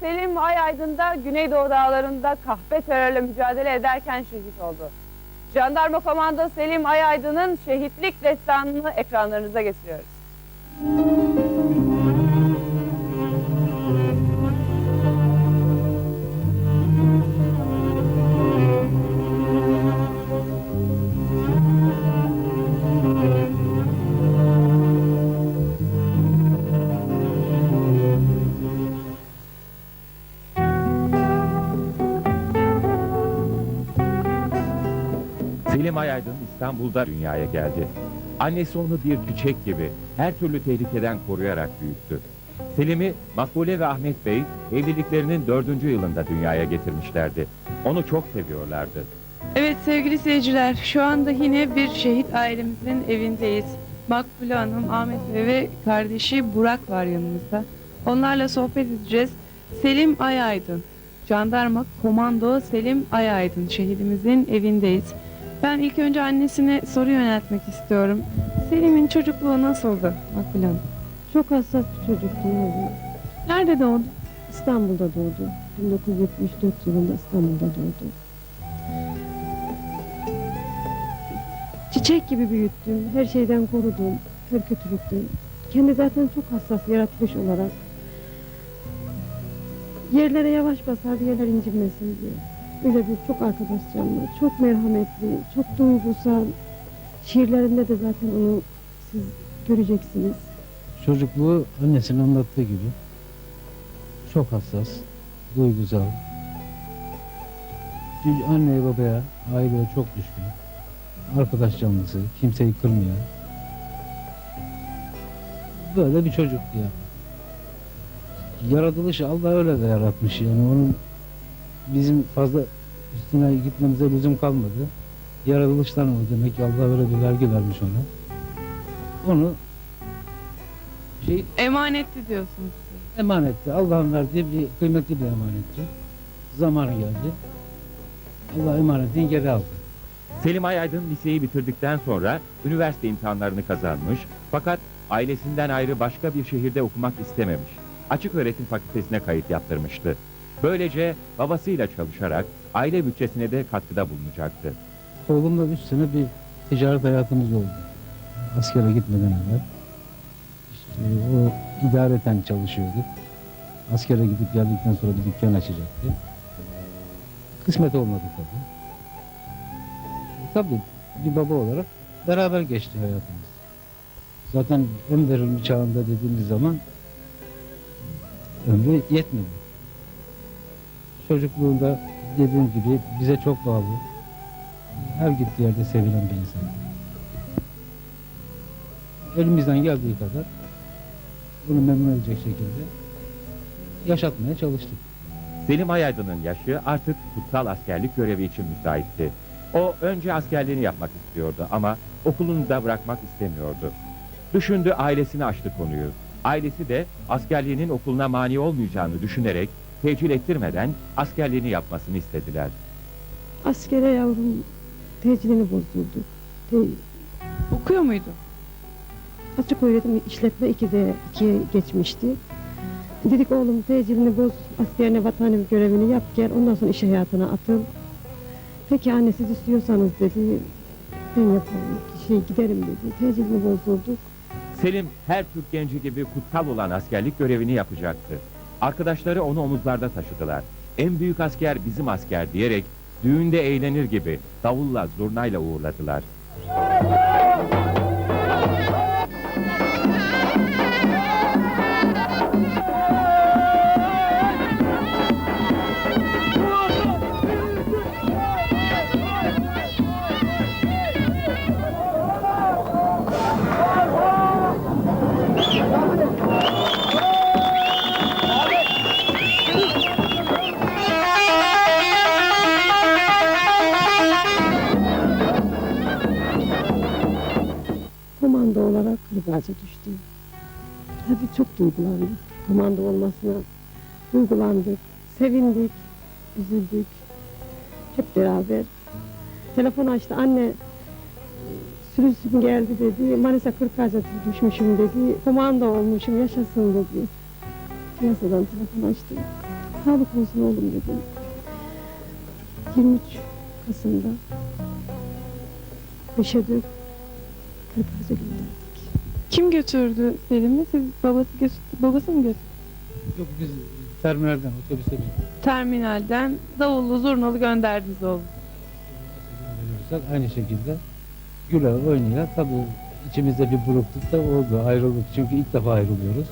Selim Ayaydın'da Güneydoğu Dağları'nda kahpe terörle mücadele ederken şehit oldu. Jandarma Komando Selim Ayaydın'ın şehitlik destanını ekranlarınıza getiriyoruz. Selim Ayaydın İstanbul'da dünyaya geldi. Annesi onu bir çiçek gibi her türlü tehlikeden koruyarak büyüttü. Selim'i Makbule ve Ahmet Bey evliliklerinin dördüncü yılında dünyaya getirmişlerdi. Onu çok seviyorlardı. Evet sevgili seyirciler, şu anda yine bir şehit ailemizin evindeyiz. Makbule Hanım, Ahmet Bey ve kardeşi Burak var yanımızda. Onlarla sohbet edeceğiz. Selim Ayaydın, Jandarma Komando Selim Ayaydın şehidimizin evindeyiz. Ben ilk önce annesine soru yöneltmek istiyorum. Selim'in çocukluğu nasıldı Makbule Hanım? Çok hassas bir çocuktu yavrum. Nerede doğdu? İstanbul'da doğdu. 1974 yılında İstanbul'da doğdu. Çiçek gibi büyüttüm. Her şeyden korudum. Her kötülükten. Kendi zaten çok hassas yaratılış olarak. Yerlere yavaş basardı yerler incinmesin diye. Öyle bir çok arkadaş canlı, çok merhametli, çok duygusal. Şiirlerinde de zaten onu siz göreceksiniz. Çocukluğu annesinin anlattığı gibi çok hassas, duygusal. Anneye babaya, aileye çok düşkün. Arkadaş canlısı, kimseyi kırmayan. Böyle bir çocuktu ya. Yaratılışı Allah öyle de yaratmış yani onun bizim fazla üstüne gitmemize lüzum kalmadı. Yaratılıştan o demek ki Allah öyle bir vergi vermiş ona. Onu şey Emanetti diyorsunuz. emanetti. Allah'ın verdiği bir kıymetli bir emanetti. Zamanı geldi. Allah emanetini geri aldı. Selim Ayaydın liseyi bitirdikten sonra üniversite imtihanlarını kazanmış fakat ailesinden ayrı başka bir şehirde okumak istememiş. Açık öğretim fakültesine kayıt yaptırmıştı. Böylece babasıyla çalışarak aile bütçesine de katkıda bulunacaktı. Oğlumla üç sene bir ticaret hayatımız oldu. Askere gitmeden evvel. İşte o idareten çalışıyorduk. Askere gidip geldikten sonra bir dükkan açacaktı. Kısmet olmadı tabii. Tabii bir baba olarak beraber geçti hayatımız. Zaten en çağında dediğimiz zaman ömrü yetmedi. Çocukluğunda dediğim gibi bize çok bağlı. Her gittiği yerde sevilen bir insan. Elimizden geldiği kadar bunu memnun edecek şekilde yaşatmaya çalıştık. Selim Ayaydın'ın yaşı artık kutsal askerlik görevi için müsaitti. O önce askerliğini yapmak istiyordu ama okulunu da bırakmak istemiyordu. Düşündü ailesine açtı konuyu. Ailesi de askerliğinin okuluna mani olmayacağını düşünerek tecil ettirmeden askerliğini yapmasını istediler. Askere yavrum tecilini bozdurduk. Te, Okuyor muydu? açık öğretim işletme 2'de 2'ye geçmişti. Dedik oğlum tecilini boz, askerine vatani görevini yap gel ondan sonra iş hayatına atıl. Peki anne siz istiyorsanız dedi. Ben yaparım, şey giderim dedi. Tecilini bozdurduk. Selim her Türk genci gibi kutsal olan askerlik görevini yapacaktı. Arkadaşları onu omuzlarda taşıdılar. En büyük asker bizim asker diyerek düğünde eğlenir gibi davulla zurnayla uğurladılar. Olarak Ligaca düştü. Tabii çok duygulandık. Komando olmasına duygulandık, sevindik, üzüldük. Hep beraber. Telefon açtı, anne sürüsüm geldi dedi. Manisa Kırkağaç'a düşmüşüm dedi. Komando olmuşum, yaşasın dedi. Piyasadan telefon açtı. Sağlık olsun oğlum dedim. 23 Kasım'da Beşe dök Kırklarca gönderdik. Kim götürdü Selim'i? Siz babası götürdü, babası mı götürdü? Yok biz terminalden otobüse bindik. Terminalden davullu zurnalı gönderdiniz oğlum. Veriyorsak aynı şekilde güle oynaya tabii içimizde bir burukluk da oldu. Ayrılık çünkü ilk defa ayrılıyoruz.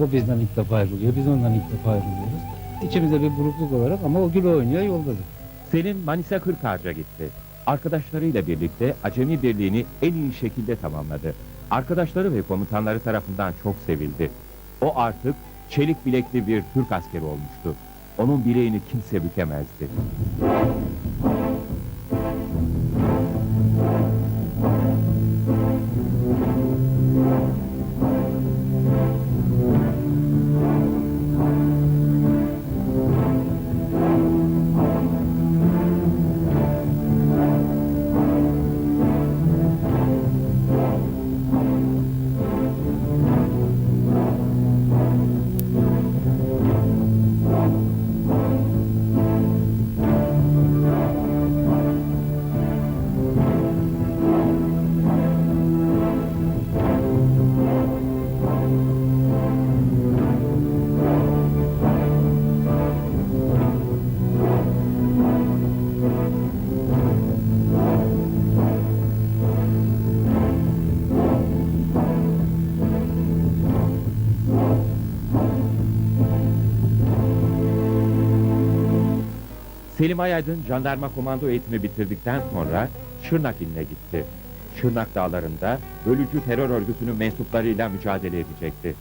O bizden ilk defa ayrılıyor. Biz ondan ilk defa ayrılıyoruz. İçimizde bir burukluk olarak ama o güle oynaya yoldadır. Selim Manisa Kırkağaç'a gitti. Arkadaşlarıyla birlikte Acemi Birliği'ni en iyi şekilde tamamladı. Arkadaşları ve komutanları tarafından çok sevildi. O artık çelik bilekli bir Türk askeri olmuştu. Onun bileğini kimse bükemezdi. Selim Ayaydın jandarma komando eğitimi bitirdikten sonra Şırnak iline gitti. Şırnak dağlarında bölücü terör örgütünün mensuplarıyla mücadele edecekti.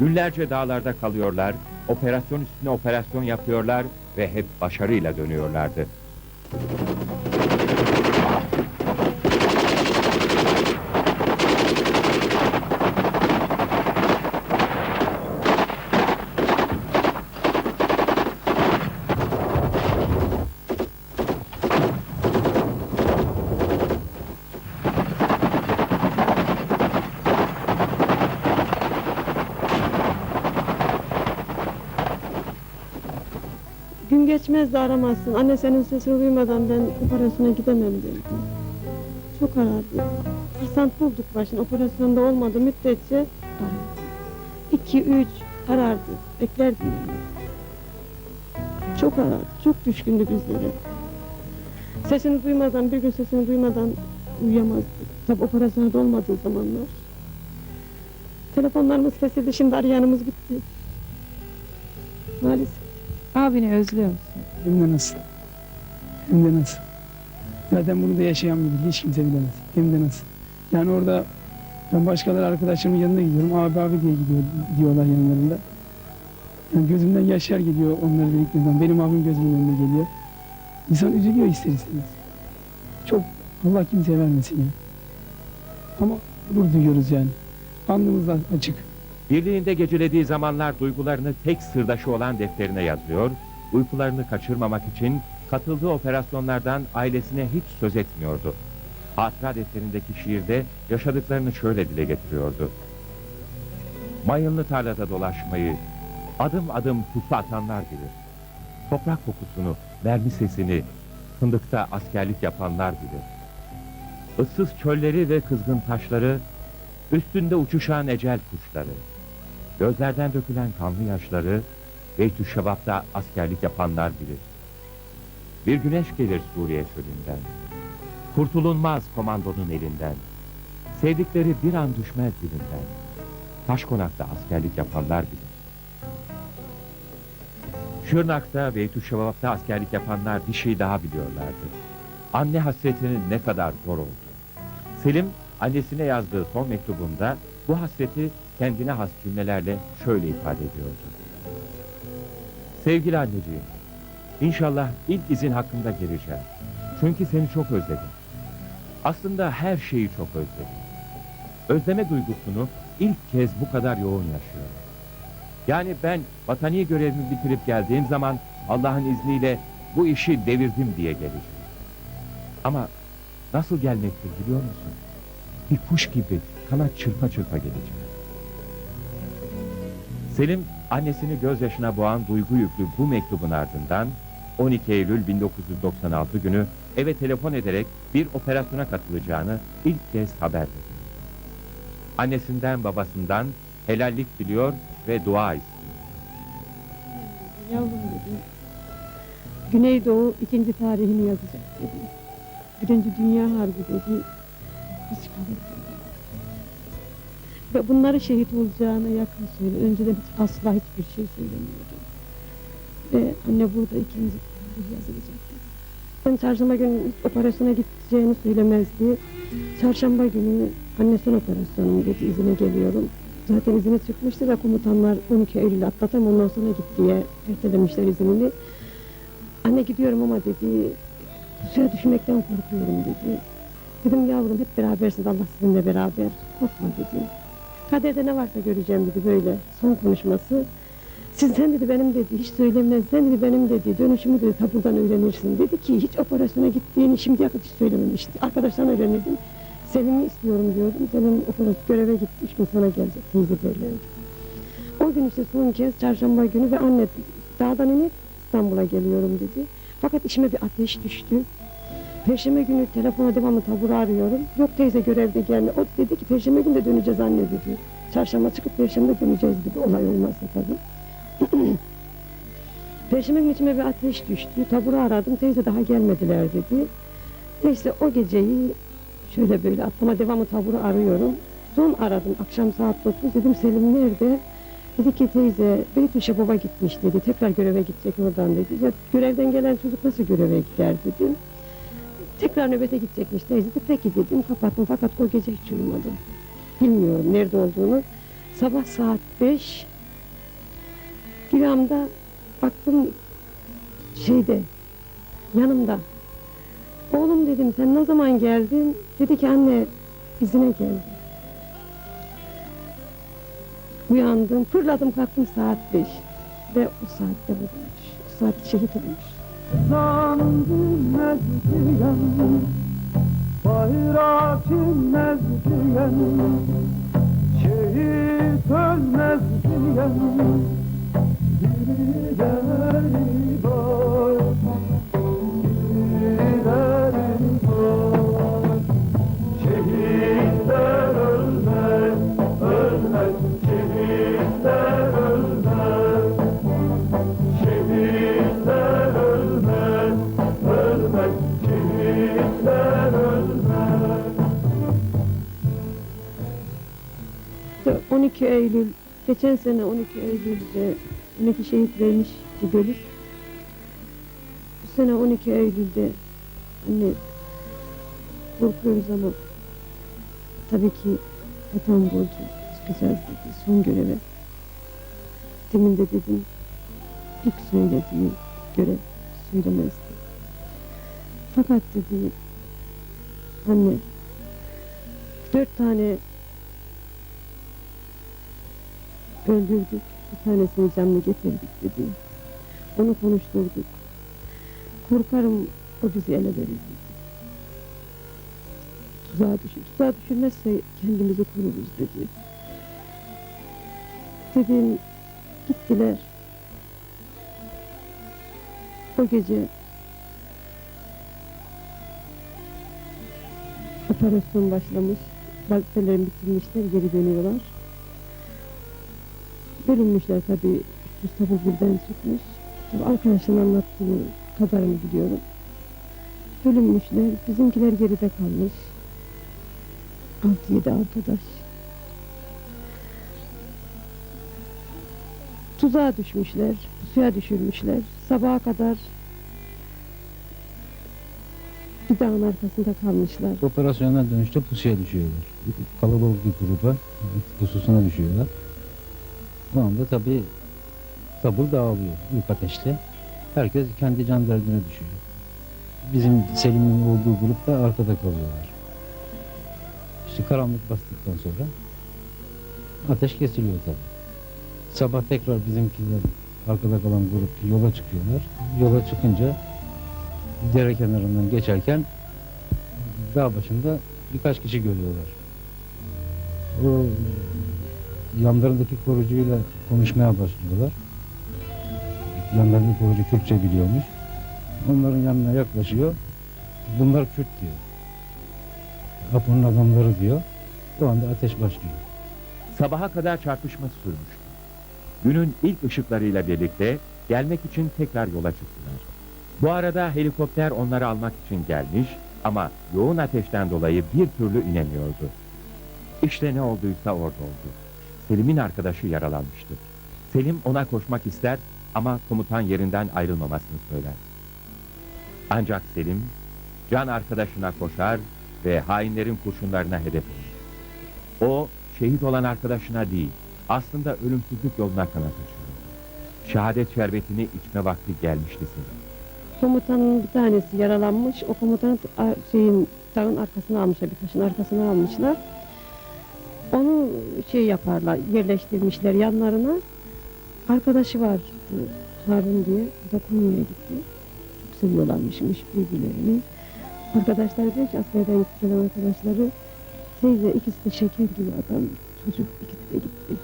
Günlerce dağlarda kalıyorlar, operasyon üstüne operasyon yapıyorlar ve hep başarıyla dönüyorlardı. Gün geçmez aramazsın. Anne senin sesini duymadan ben operasyona gidemem dedi. Çok aradı. Fırsat bulduk başına. Operasyonda olmadı müddetçe arardı. İki, üç arardı. Beklerdim yani. Çok arardı. Çok düşkündü bizlere. Sesini duymadan, bir gün sesini duymadan uyuyamazdı. Tabi operasyonda olmadığı zamanlar. Telefonlarımız kesildi, şimdi arayanımız bitti. Maalesef. Abini özlüyor musun? Hem de nasıl? Hem de nasıl? Zaten bunu da yaşayan bilir. Hiç kimse bilemez. Hem de nasıl? Yani orada ben başkaları arkadaşlarımın yanına gidiyorum. Abi abi diye gidiyor, diyorlar yanlarında. Yani gözümden yaşlar geliyor onları dedikleri zaman. Benim abim gözümün önüne geliyor. İnsan üzülüyor ister istemez. Çok Allah kimseye vermesin yani. Ama gurur duyuyoruz yani. Alnımız da açık. Birliğinde gecelediği zamanlar duygularını tek sırdaşı olan defterine yazıyor, uykularını kaçırmamak için katıldığı operasyonlardan ailesine hiç söz etmiyordu. Hatıra defterindeki şiirde yaşadıklarını şöyle dile getiriyordu. Mayınlı tarlada dolaşmayı, adım adım pusu atanlar bilir. Toprak kokusunu, mermi sesini, fındıkta askerlik yapanlar bilir. Issız çölleri ve kızgın taşları, üstünde uçuşan ecel kuşları, gözlerden dökülen kanlı yaşları, Beytü Şevap'ta askerlik yapanlar bilir. Bir güneş gelir Suriye çölünden, kurtulunmaz komandonun elinden, sevdikleri bir an düşmez dilinden, taş konakta askerlik yapanlar bilir. Şırnak'ta Beytü Şevap'ta askerlik yapanlar bir şey daha biliyorlardı. Anne hasretinin ne kadar zor olduğunu. Selim annesine yazdığı son mektubunda bu hasreti kendine has cümlelerle şöyle ifade ediyordu. Sevgili anneciğim, inşallah ilk izin hakkında geleceğim. Çünkü seni çok özledim. Aslında her şeyi çok özledim. Özleme duygusunu ilk kez bu kadar yoğun yaşıyorum. Yani ben vatani görevimi bitirip geldiğim zaman Allah'ın izniyle bu işi devirdim diye geleceğim. Ama nasıl gelmektir biliyor musun? Bir kuş gibi kanat çırpa çırpa geleceğim. Selim Annesini gözyaşına boğan duygu yüklü bu mektubun ardından 12 Eylül 1996 günü eve telefon ederek bir operasyona katılacağını ilk kez haber verdi. Annesinden babasından helallik diliyor ve dua istiyor. Yavrum dedim. Güneydoğu ikinci tarihini yazacak dedi. Birinci Dünya Harbi dedi. Hiç kalır. Ve bunları şehit olacağına yakın söyle. Önceden hiç asla hiçbir şey söylemiyordu. Ve anne burada ikinci yazılacak dedi. Ben çarşamba günü hiç operasyona gideceğini söylemezdi. Çarşamba günü anne son operasyonum dedi izine geliyorum. Zaten izine çıkmıştı ve komutanlar 12 Eylül atlatam ondan sonra git diye ertelemişler iznini. Anne gidiyorum ama dedi suya düşmekten korkuyorum dedi. Dedim yavrum hep berabersiniz Allah sizinle beraber. Korkma dedi. Kaderde ne varsa göreceğim dedi böyle son konuşması. Siz sen dedi benim dedi hiç söylemez sen dedi benim dedi dönüşümü dedi taburdan öğrenirsin. Dedi ki hiç operasyona gittiğini şimdiye kadar hiç söylememişti. Arkadaşlarına öğrenirdim. Selim'i istiyorum diyordum. Selim operasyon göreve gitti. Üç gün sonra gelecek teyze derlerdi. O gün işte son kez çarşamba günü ve anne dağdan inip İstanbul'a geliyorum dedi. Fakat içime bir ateş düştü. Perşembe günü telefona devamlı taburu arıyorum. Yok teyze görevde gelme. O dedi ki perşembe günü de döneceğiz anne dedi. Çarşamba çıkıp perşembe döneceğiz dedi. Olay olmazsa tabii. perşembe günü içime bir ateş düştü. Taburu aradım. Teyze daha gelmediler dedi. Neyse o geceyi şöyle böyle aklıma devamlı taburu arıyorum. Son aradım akşam saat 9 dedim Selim nerede? Dedi ki teyze Beytüşe baba gitmiş dedi. Tekrar göreve gidecek oradan dedi. Ya, görevden gelen çocuk nasıl göreve gider dedim. Tekrar nöbete gidecekmiş teyze dedi. Peki dedim kapattım fakat o gece hiç uyumadım. Bilmiyorum nerede olduğunu. Sabah saat 5 rüyamda baktım şeyde yanımda Oğlum dedim sen ne zaman geldin? Dedi ki anne izine geldim. Uyandım, fırladım kalktım saat beş. Ve o saatte vurulmuş. O saat şehit olmuş. Zandım mezdiyen Bayrak inmez diyen Şehit ölmez diyen 12 Eylül, geçen sene 12 Eylül'de 12 şehit vermiş Bölük. Bu sene 12 Eylül'de anne korkuyoruz ama tabii ki vatan borcu çıkacağız dedi son göreve. Demin de dedim ilk söylediği görev söylemezdi. Fakat dedi anne dört tane öldürdük. Bir tanesini canlı getirdik dedi. Onu konuşturduk. Korkarım o bizi ele verir. Tuzağa düşür. Tuzağa düşürmezse kendimizi koruruz dedi. Dedim gittiler. O gece operasyon başlamış. Vazifelerini bitirmişler, geri dönüyorlar. Bölünmüşler tabii. 300 tabu birden çıkmış. Tabii arkadaşın anlattığı kadarını biliyorum. Bölünmüşler. Bizimkiler geride kalmış. 6-7 arkadaş. Tuzağa düşmüşler. Suya düşürmüşler. Sabaha kadar bir dağın arkasında kalmışlar. Operasyondan dönüşte pusuya düşüyorlar. Kalabalık bir gruba pususuna düşüyorlar. Bu anda tabii tabur dağılıyor ilk ateşle. Herkes kendi can derdine düşüyor. Bizim Selim'in olduğu grup da arkada kalıyorlar. İşte karanlık bastıktan sonra ateş kesiliyor tabii. Sabah tekrar bizimkiler arkada kalan grup yola çıkıyorlar. Yola çıkınca dere kenarından geçerken dağ başında birkaç kişi görüyorlar. O yanlarındaki korucuyla konuşmaya başlıyorlar. Yanlarındaki korucu Kürtçe biliyormuş. Onların yanına yaklaşıyor. Bunlar Kürt diyor. Apo'nun adamları diyor. O anda ateş başlıyor. Sabaha kadar çarpışma sürmüştü. Günün ilk ışıklarıyla birlikte gelmek için tekrar yola çıktılar. Bu arada helikopter onları almak için gelmiş ama yoğun ateşten dolayı bir türlü inemiyordu. İşte ne olduysa orada oldu. Selim'in arkadaşı yaralanmıştı. Selim ona koşmak ister ama komutan yerinden ayrılmamasını söyler. Ancak Selim can arkadaşına koşar ve hainlerin kurşunlarına hedef olur. O şehit olan arkadaşına değil, aslında ölümsüzlük yoluna kanat açıyor. Şehadet şerbetini içme vakti gelmişti Selim. Komutanın bir tanesi yaralanmış. O komutanı a- şeyin dağın arkasına almışlar, bir taşın arkasına almışlar. Şey yaparlar, yerleştirmişler yanlarına. Arkadaşı var Harun diye. O da Konya'ya gitti. Çok seviyorlarmışmış birbirlerini. Arkadaşlar diyor ki askerden gelen arkadaşları teyze ikisi de şeker gibi adam. Çocuk ikisi de gitti.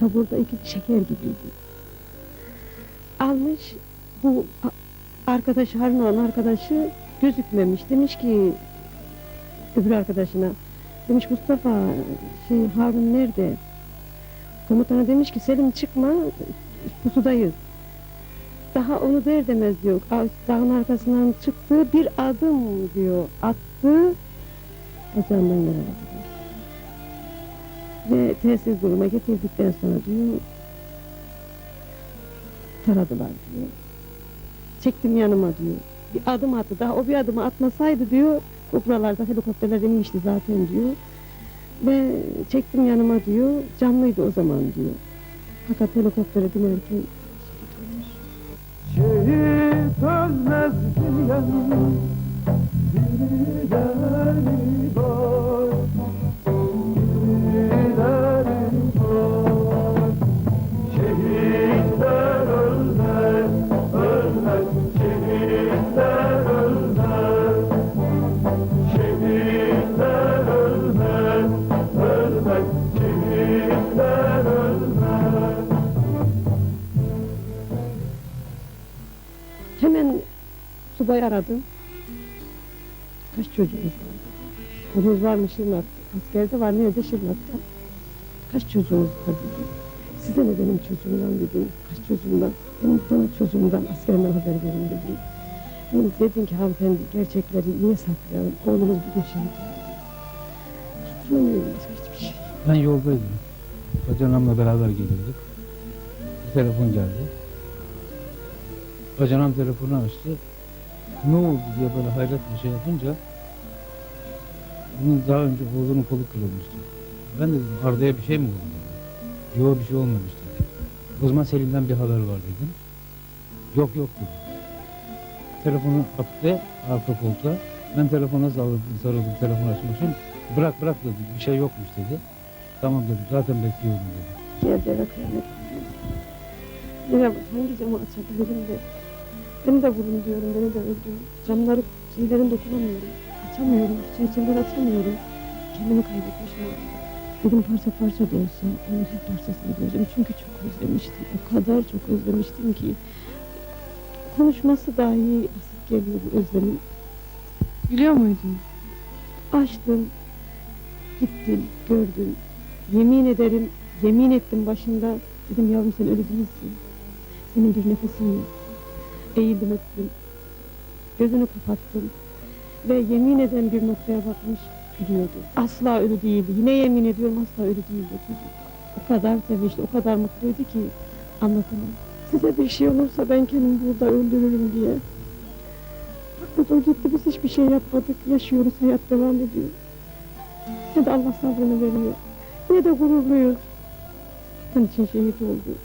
Taburda ikisi şeker gibiydi. Almış bu arkadaş Harun olan arkadaşı gözükmemiş. Demiş ki öbür arkadaşına demiş Mustafa şey Harun nerede? Komutana demiş ki Selim çıkma pusudayız. Daha onu der demez diyor. Dağın arkasından çıktı bir adım diyor attı. Bacağından yaraladı. diyor. Ve telsiz duruma getirdikten sonra diyor taradılar diyor. Çektim yanıma diyor. Bir adım attı. Daha o bir adımı atmasaydı diyor. O buralarda helikopterler inmişti zaten diyor. Ve çektim yanıma diyor. Canlıydı o zaman diyor. Fakat helikoptere binerken Şehit ölmez dünyanın birileri var subayı aradım. Kaç çocuğunuz var? Oğlunuz var mı Şırnak'ta? Askerde var. Nerede Şırnak'ta? Kaç çocuğunuz var dedi. Size ne benim çocuğumdan dedim. Kaç çocuğumdan? Benim bana çocuğumdan askerden haber verin dedim. Ben dedim ki hanımefendi gerçekleri niye saklayalım? Oğlumuz bugün şehit oldu. Hatırlamıyorum başka hiçbir şey. Ben yoldaydım. Bacanamla beraber geliyorduk. Bir telefon geldi. Bacanam telefonu açtı. Ne oldu diye böyle hayret bir şey yapınca bunun daha önce oğlunun kolu kırılmıştı. Ben de dedim Arda'ya bir şey mi oldu dedim. Yok bir şey olmamış dedi. O zaman Selim'den bir haber var dedim. Yok yok dedi. Telefonu attı arka koltuğa. Ben telefona sarıldım, sarıldım telefon açmak için. Bırak bırak dedi. Bir şey yokmuş dedi. Tamam dedim. Zaten bekliyordum dedi. Geldi eve kıyamet Yine hangi camı açabilirim de beni de vurun diyorum, beni de öldürün. Camları, şeylerin dokunamıyorum. Açamıyorum, çerçeveleri açamıyorum. Kendimi kaybetmişim orada. Dedim parça parça da olsa onun her parçasını göreceğim. Çünkü çok özlemiştim. O kadar çok özlemiştim ki. Konuşması dahi basit geliyor bu özlemin. Biliyor muydun? Açtım, gittim, gördüm. Yemin ederim, yemin ettim başında. Dedim yavrum sen öyle değilsin. Senin bir nefesin yok. Eğildim öptüm. Gözünü kapattım. Ve yemin eden bir noktaya bakmış gülüyordu. Asla öyle değildi. Yine yemin ediyorum asla öyle değildi çocuk. O kadar sevinçli, o kadar mutluydu ki anlatamam. Size bir şey olursa ben kendimi burada öldürürüm diye. Fakat o gitti biz hiçbir şey yapmadık. Yaşıyoruz, hayat devam ediyor. Ne de Allah sabrını veriyor. Ne de gururluyuz. Vatan için şehit oldu.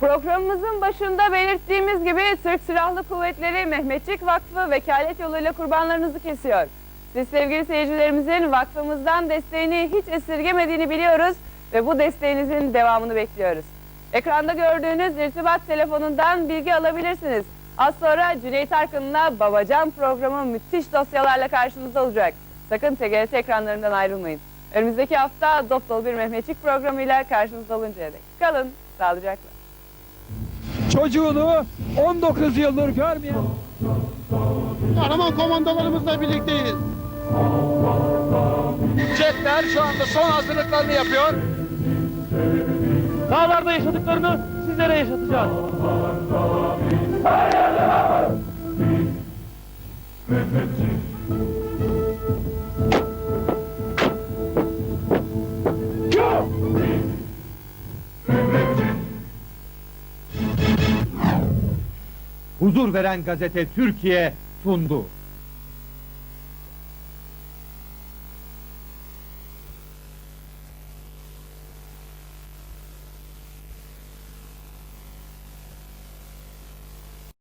Programımızın başında belirttiğimiz gibi Türk Silahlı Kuvvetleri Mehmetçik Vakfı vekalet yoluyla kurbanlarınızı kesiyor. Siz sevgili seyircilerimizin vakfımızdan desteğini hiç esirgemediğini biliyoruz ve bu desteğinizin devamını bekliyoruz. Ekranda gördüğünüz irtibat telefonundan bilgi alabilirsiniz. Az sonra Cüneyt Arkın'la Babacan programı müthiş dosyalarla karşınızda olacak. Sakın TGRT ekranlarından ayrılmayın. Önümüzdeki hafta dop bir Mehmetçik programıyla karşınızda oluncaya dek. Kalın sağlıcakla. Çocuğunu 19 yıldır görmeyen Kahraman komandolarımızla birlikteyiz. jetler şu anda son hazırlıklarını yapıyor. Dağlarda yaşadıklarını sizlere yaşatacağız. Huzur veren gazete Türkiye sundu.